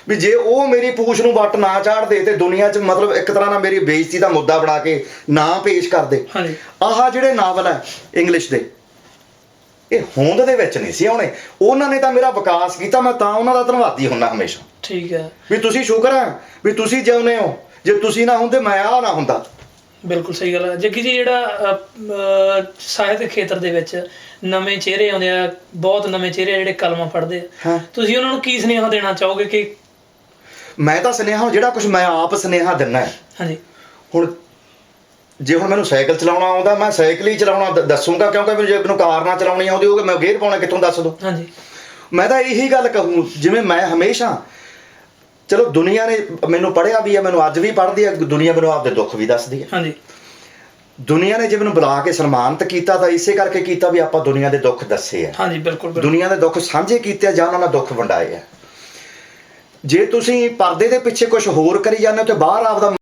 ਵੀ ਜੇ ਉਹ ਮੇਰੀ ਪੂਛ ਨੂੰ ਵੱਟ ਨਾ ਚਾੜਦੇ ਤੇ ਦੁਨੀਆ 'ਚ ਮਤਲਬ ਇੱਕ ਤਰ੍ਹਾਂ ਨਾਲ ਮੇਰੀ ਬੇਇੱਜ਼ਤੀ ਦਾ ਮੁੱਦਾ ਬਣਾ ਕੇ ਨਾ ਪੇਸ਼ ਕਰਦੇ ਹਾਂਜੀ। ਆਹ ਜਿਹੜੇ ਨਾਵਲ ਹੈ ਇੰਗਲਿਸ਼ ਦੇ ਇਹ ਹੋਂਦ ਦੇ ਵਿੱਚ ਨਹੀਂ ਸੀ ਆਉਣੇ। ਉਹਨਾਂ ਨੇ ਤਾਂ ਮੇਰਾ ਵਿਕਾਸ ਕੀਤਾ ਮੈਂ ਤਾਂ ਉਹਨਾਂ ਦਾ ਧੰਨਵਾਦੀ ਹੁੰਨਾ ਹਮੇਸ਼ਾ। ਠੀਕ ਹੈ। ਵੀ ਤੁਸੀਂ ਸ਼ੁਕਰ ਹੈ ਵੀ ਤੁਸੀਂ ਜਿਉਂਦੇ ਹੋ। ਜੇ ਤੁਸੀਂ ਨਾ ਹੁੰਦੇ ਮੈਂ ਆ ਨਾ ਹੁੰਦਾ। ਬਿਲਕੁਲ ਸਹੀ ਗੱਲ ਹੈ। ਜੱਗੀ ਜੀ ਜਿਹੜਾ ਸਾਹਿਤਕ ਖੇਤਰ ਦੇ ਵਿੱਚ ਨਵੇਂ ਚਿਹਰੇ ਆਉਂਦੇ ਆ ਬਹੁਤ ਨਵੇਂ ਚਿਹਰੇ ਜਿਹੜੇ ਕਲਮਾਂ ਪੜ੍ਹਦੇ ਆ। ਤੁਸੀਂ ਉਹਨਾਂ ਨੂੰ ਕੀ ਸੁਨੇਹਾ ਦੇਣਾ ਚਾਹੋਗੇ ਕਿ ਮੈਂ ਤਾਂ ਸੁਨੇਹਾ ਜਿਹੜਾ ਕੁਝ ਮੈਂ ਆਪ ਸੁਨੇਹਾ ਦਿੰਨਾ ਹੈ। ਹਾਂਜੀ। ਹੁਣ ਜੇ ਹੁਣ ਮੈਨੂੰ ਸਾਈਕਲ ਚਲਾਉਣਾ ਆਉਂਦਾ ਮੈਂ ਸਾਈਕਲ ਹੀ ਚਲਾਉਣਾ ਦੱਸੂਗਾ ਕਿਉਂਕਿ ਮੈਨੂੰ ਜੇ ਮੈਨੂੰ ਕਾਰ ਨਾ ਚਲਾਉਣੀ ਆਉਂਦੀ ਹੋਵੇ ਮੈਂ ਗੇਅਰ ਪਾਉਣਾ ਕਿੱਥੋਂ ਦੱਸ ਦੂੰ? ਹਾਂਜੀ। ਮੈਂ ਤਾਂ ਇਹੀ ਗੱਲ ਕਹੂੰ ਜਿਵੇਂ ਮੈਂ ਹਮੇਸ਼ਾ ਚਲੋ ਦੁਨੀਆ ਨੇ ਮੈਨੂੰ ਪੜਿਆ ਵੀ ਹੈ ਮੈਨੂੰ ਅੱਜ ਵੀ ਪੜ੍ਹਦੀ ਹੈ ਦੁਨੀਆ ਮੈਨੂੰ ਆਪਦੇ ਦੁੱਖ ਵੀ ਦੱਸਦੀ ਹੈ। ਹਾਂਜੀ। ਦੁਨੀਆ ਨੇ ਜੇ ਮੈਨੂੰ ਬੁਲਾ ਕੇ ਸਨਮਾਨਿਤ ਕੀਤਾ ਤਾਂ ਇਸੇ ਕਰਕੇ ਕੀਤਾ ਵੀ ਆਪਾਂ ਦੁਨੀਆ ਦੇ ਦੁੱਖ ਦੱਸੇ ਆ ਹਾਂਜੀ ਬਿਲਕੁਲ ਬਿਲਕੁਲ। ਦੁਨੀਆ ਦੇ ਦੁੱਖ ਸਾਂਝੇ ਕੀਤੇ ਆ ਜਾਂ ਉਹਨਾਂ ਨਾਲ ਦੁੱਖ ਵੰਡਾਏ ਆ ਜੇ ਤੁਸੀਂ ਪਰਦੇ ਦੇ ਪਿੱਛੇ ਕੁਝ ਹੋਰ ਕਰੀ ਜਾਂਦੇ ਹੋ ਤੇ ਬਾਹਰ ਆਪਦਾ